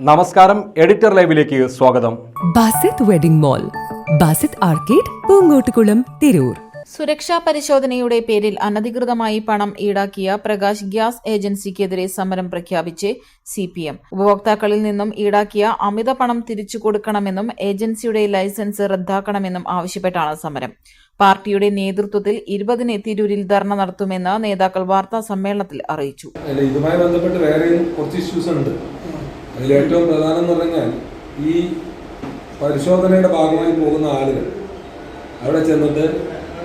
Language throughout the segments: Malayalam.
നമസ്കാരം എഡിറ്റർ ലൈവിലേക്ക് സ്വാഗതം. Basith wedding mall Basith arcade Poongottukulam Tirur. സുരക്ഷാ പരിശോധനയുടെ പേരിൽ അനധികൃതമായി പണം ഈടാക്കിയ പ്രകാശ് ഗ്യാസ് ഏജൻസിക്കെതിരെ സമരം പ്രഖ്യാപിച്ച് സി പി എം ഉപഭോക്താക്കളിൽ നിന്നും ഈടാക്കിയ അമിത പണം തിരിച്ചു കൊടുക്കണമെന്നും ഏജൻസിയുടെ ലൈസൻസ് റദ്ദാക്കണമെന്നും ആവശ്യപ്പെട്ടാണ് സമരം. പാർട്ടിയുടെ നേതൃത്വത്തിൽ ഇരുപതിന് തിരൂരിൽ ധർണ നടത്തുമെന്ന് നേതാക്കൾ വാർത്താ സമ്മേളനത്തിൽ അറിയിച്ചു. ഇതുമായി ബന്ധപ്പെട്ട് വേറെയും കുറച്ച് ഇഷ്യൂസ് ഉണ്ട്. അതിലേറ്റവും പ്രധാനം എന്ന് പറഞ്ഞാൽ ഈ പരിശോധനയുടെ ഭാഗമായി പോകുന്ന ആളുകൾ അവിടെ ചെന്നിട്ട്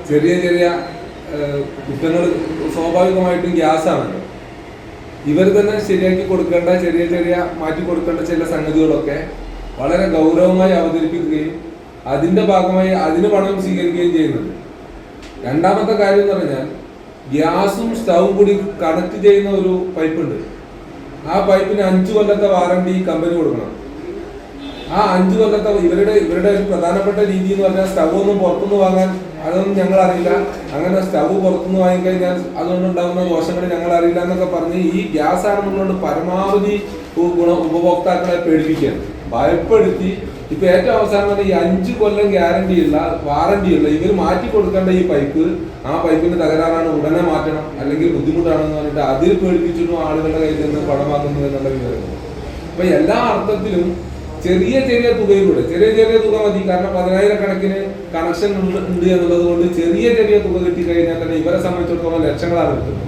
ചെറിയ ചെറിയ കുറ്റങ്ങൾ സ്വാഭാവികമായിട്ടും ഗ്യാസാണല്ലോ ഇവർ തന്നെ ശരിയാക്കി കൊടുക്കേണ്ട ചെറിയ ചെറിയ മാറ്റി കൊടുക്കേണ്ട ചില സംഗതികളൊക്കെ വളരെ ഗൗരവമായി അവതരിപ്പിക്കുകയും അതിന്റെ ഭാഗമായി അതിന് പണം സ്വീകരിക്കുകയും ചെയ്യുന്നുണ്ട്. രണ്ടാമത്തെ കാര്യം എന്ന് പറഞ്ഞാൽ ഗ്യാസും സ്റ്റൗവും കൂടി കണക്ട് ചെയ്യുന്ന ഒരു പൈപ്പ് ഉണ്ട് ആ പൈപ്പിന് അഞ്ചു കൊല്ലത്തെ വാറണ്ടി കമ്പനി കൊടുക്കണം. ആ അഞ്ചു കൊല്ലത്തെ ഇവരുടെ ഇവരുടെ ഒരു പ്രധാനപ്പെട്ട രീതി എന്ന് പറഞ്ഞാൽ സ്റ്റൗ ഒന്നും പുറത്തുനിന്ന് വാങ്ങാൻ അതൊന്നും ഞങ്ങൾ അറിയില്ല അങ്ങനെ സ്റ്റൗ പുറത്തുനിന്ന് വാങ്ങിക്കഴിഞ്ഞാൽ അതുകൊണ്ടുണ്ടാകുന്ന ദോഷങ്ങൾ ഞങ്ങൾ അറിയില്ല എന്നൊക്കെ പറഞ്ഞ് ഈ ഗ്യാസ് ആണെന്നുള്ളത് പരമാവധി ഗുണ ഉപഭോക്താക്കളെ പേടിപ്പിക്കുകയാണ്. ഭയപ്പെടുത്തി ഇപ്പൊ ഏറ്റവും അവസാനം ഈ അഞ്ച് കൊല്ലം ഗ്യാരണ്ടി ഉള്ള വാറണ്ടി ഉള്ള ഇവർ മാറ്റി കൊടുക്കേണ്ട ഈ പൈപ്പ് ആ പൈപ്പിന്റെ തകരാറാണ് ഉടനെ മാറ്റണം അല്ലെങ്കിൽ ബുദ്ധിമുട്ടാണെന്ന് പറഞ്ഞിട്ട് അതിൽ പേടിപ്പിച്ചിട്ടും ആളുകളുടെ കയ്യിൽ നിന്ന് പണം എന്നുള്ള വിവരം. അപ്പൊ എല്ലാ അർത്ഥത്തിലും ചെറിയ ചെറിയ തുകയിലൂടെ ചെറിയ ചെറിയ തുക മതി. കാരണം പതിനായിരക്കണക്കിന് കണക്ഷൻ ഉണ്ട് എന്നുള്ളത് കൊണ്ട് ചെറിയ ചെറിയ തുക കിട്ടിക്കഴിഞ്ഞാൽ തന്നെ ഇവരെ സംബന്ധിച്ചിടത്തോളം ലക്ഷങ്ങളാണ് കിട്ടുന്നത്.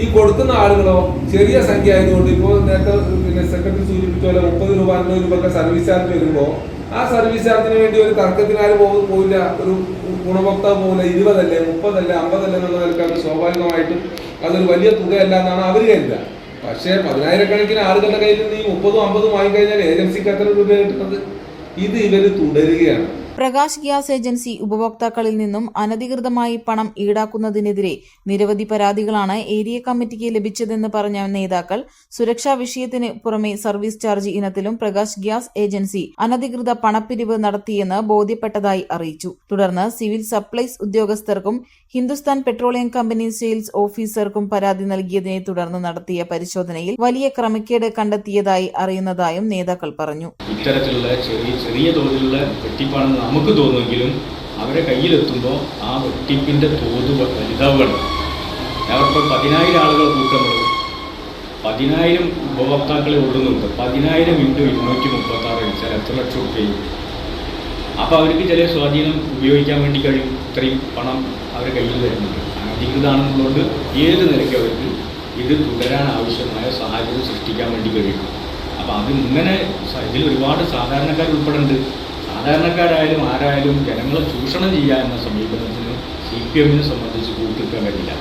ഈ കൊടുക്കുന്ന ആളുകളോ ചെറിയ സംഖ്യ ആയതുകൊണ്ട് ഇപ്പോൾ നേരത്തെ പിന്നെ സെക്രട്ടറി സൂചിപ്പിച്ച പോലെ മുപ്പത് രൂപ അൻപത് രൂപ സർവീസ് ചാർജ് വരുമ്പോൾ ആ സർവീസ് ചാർജിന് വേണ്ടി ഒരു തർക്കത്തിന് ആരും പോകു- പോവില്ല ഒരു ഗുണഭോക്താവ് പോകില്ല ഇരുപതല്ലേ മുപ്പതല്ലേ അമ്പതല്ലേ എന്നുള്ള നിലക്കാണ് സ്വാഭാവികമായിട്ടും അതൊരു വലിയ തുകയല്ല എന്നാണ് അവർ കരുതുക. പക്ഷേ പതിനായിരക്കണക്കിന് ആളുകളുടെ കയ്യിൽ നിന്ന് ഈ മുപ്പതും അമ്പതും വാങ്ങിക്കഴിഞ്ഞാൽ ഏജൻസിക്ക് എത്ര രൂപ കിട്ടുന്നത്. ഇത് ഇവർ തുടരുകയാണ്. പ്രകാശ് ഗ്യാസ് ഏജൻസി ഉപഭോക്താക്കളിൽ നിന്നും അനധികൃതമായി പണം ഈടാക്കുന്നതിനെതിരെ നിരവധി പരാതികളാണ് ഏരിയ കമ്മിറ്റിക്ക് ലഭിച്ചതെന്ന് പറഞ്ഞ നേതാക്കൾ സുരക്ഷാ വിഷയത്തിന് പുറമെ സർവീസ് ചാർജ് ഇനത്തിലും പ്രകാശ് ഗ്യാസ് ഏജൻസി അനധികൃത പണപ്പിരിവ് നടത്തിയെന്ന് ബോധ്യപ്പെട്ടതായി അറിയിച്ചു. തുടർന്ന് സിവിൽ സപ്ലൈസ് ഉദ്യോഗസ്ഥർക്കും ഹിന്ദുസ്ഥാൻ പെട്രോളിയം കമ്പനി സെയിൽസ് ഓഫീസർക്കും പരാതി നൽകിയതിനെ തുടർന്ന് നടത്തിയ പരിശോധനയിൽ വലിയ ക്രമക്കേട് കണ്ടെത്തിയതായി അറിയുന്നതായും നേതാക്കൾ പറഞ്ഞു. ഇത്തരത്തിലുള്ള ചെറിയ ചെറിയ തോതിലുള്ള വെട്ടിപ്പാണെന്ന് നമുക്ക് തോന്നുമെങ്കിലും അവരെ കയ്യിലെത്തുമ്പോൾ ആ വെട്ടിപ്പിന്റെ തോത് വലുതാവുകയാണ് അവർക്ക് പതിനായിരം ആളുകൾ കൂട്ടുന്നത് പതിനായിരം ഉപഭോക്താക്കളെ ഓടുന്നുണ്ട്. പതിനായിരം ഇന്റു ഇരുന്നൂറ്റി മുപ്പത്താറ് അടിച്ചാൽ എത്ര ലക്ഷം രൂപയും അപ്പോൾ അവർക്ക് ചില സ്വാധീനം ഉപയോഗിക്കാൻ വേണ്ടി കഴിയും. ഇത്രയും പണം അവരുടെ കയ്യിൽ വരുന്നുണ്ട്. അനധികൃതാണെന്നുള്ളതുകൊണ്ട് ഏത് നിലയ്ക്ക് അവർക്ക് ഇത് തുടരാൻ ആവശ്യമായ സാഹചര്യം സൃഷ്ടിക്കാൻ വേണ്ടി കഴിയും. അപ്പോൾ അത് ഇങ്ങനെ ഇതിൽ ഒരുപാട് സാധാരണക്കാർ ഉൾപ്പെടുന്നുണ്ട് സാധാരണക്കാരായാലും ആരായാലും ജനങ്ങളെ ചൂഷണം ചെയ്യുക എന്ന സമീപനത്തിന് സി പി എമ്മിനെ സംബന്ധിച്ച് കൂട്ടിക്കാൻ കഴിയില്ല.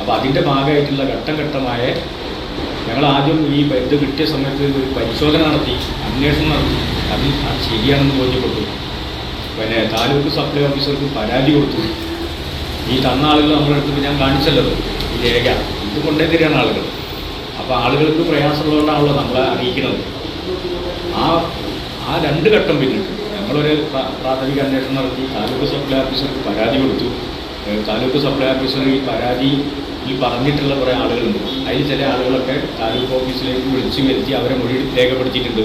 അപ്പോൾ അതിന്റെ ഭാഗമായിട്ടുള്ള ഘട്ടം ഘട്ടമായ ഞങ്ങൾ ആദ്യം ഈ ഇത് കിട്ടിയ സമയത്ത് ഒരു പരിശോധന നടത്തി അന്വേഷണം നടത്തി. അതിൽ അത് ശരിയാണെന്ന് ബോധ്യപ്പെട്ടു. പിന്നെ താലൂക്ക് സപ്ലൈ ഓഫീസർക്ക് പരാതി കൊടുത്തു. ഈ തന്ന ആളുകൾ നമ്മുടെ അടുത്ത് ഞാൻ കാണിച്ചല്ലോ. ഈ രേഖ. ഇത് കൊണ്ടേ തരികയാണ് ആളുകൾ. അപ്പോൾ ആളുകൾക്ക് പ്രയാസമുള്ളതുകൊണ്ടാണല്ലോ നമ്മളെ അറിയിക്കുന്നത്. ആ ആ രണ്ട് ഘട്ടം പിന്നിട്ട്. ഞങ്ങളൊരു പ്രാഥമിക അന്വേഷണം നടത്തി. താലൂക്ക് സപ്ലൈ ഓഫീസർക്ക് പരാതി കൊടുത്തു. താലൂക്ക് സപ്ലൈ ഓഫീസർ ഈ പരാതിയിൽ പറഞ്ഞിട്ടുള്ള കുറേ ആളുകളുണ്ട്. അതിൽ ചില ആളുകളൊക്കെ താലൂക്ക് ഓഫീസിലേക്ക് വിളിച്ചു വരുത്തി അവരെ മൊഴി രേഖപ്പെടുത്തിയിട്ടുണ്ട്.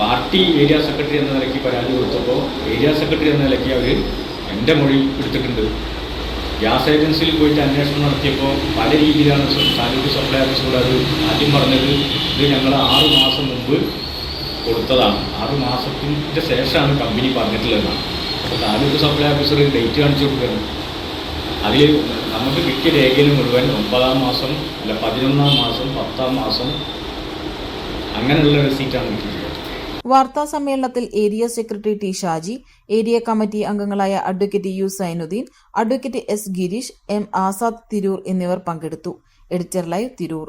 പാർട്ടി ഏരിയ സെക്രട്ടറി എന്ന നിലയ്ക്ക് പരാതി കൊടുത്തപ്പോൾ ഏരിയ സെക്രട്ടറി എന്ന നിലയ്ക്ക് അവർ എന്റെ മൊഴി എടുത്തിട്ടുണ്ട്. ഗ്യാസ് ഏജൻസിയിൽ പോയിട്ട് അന്വേഷണം നടത്തിയപ്പോൾ പല രീതിയിലാണ് താലൂക്ക് സപ്ലൈ ഓഫീസറോട് അത് ആദ്യം പറഞ്ഞത്. ഇത് ഞങ്ങൾ ആറ് മാസം മുമ്പ് കൊടുത്തതാണ്. ആറ് മാസത്തിന്റെ ശേഷമാണ് കമ്പനി പറഞ്ഞിട്ടുള്ളതെന്നാണ് അപ്പോൾ താലൂക്ക് സപ്ലൈ ഓഫീസർ ഡേറ്റ് കാണിച്ചു കൊടുക്കുകയാണ്. അതിൽ നമുക്ക് കിട്ടിയ രേഖയിൽ മുഴുവൻ ഒമ്പതാം മാസം അല്ല പതിനൊന്നാം മാസം പത്താം മാസം അങ്ങനെയുള്ള റെസീറ്റാണ് കിട്ടിയിട്ടുള്ളത്. വാർത്താ സമ്മേളനത്തിൽ area secretary T Shaji area committee അംഗങ്ങളായ advocate U Zainuddin advocate S Girish M Azad Tirur എന്നിവർ പങ്കെടുത്തു. Editor live Tirur.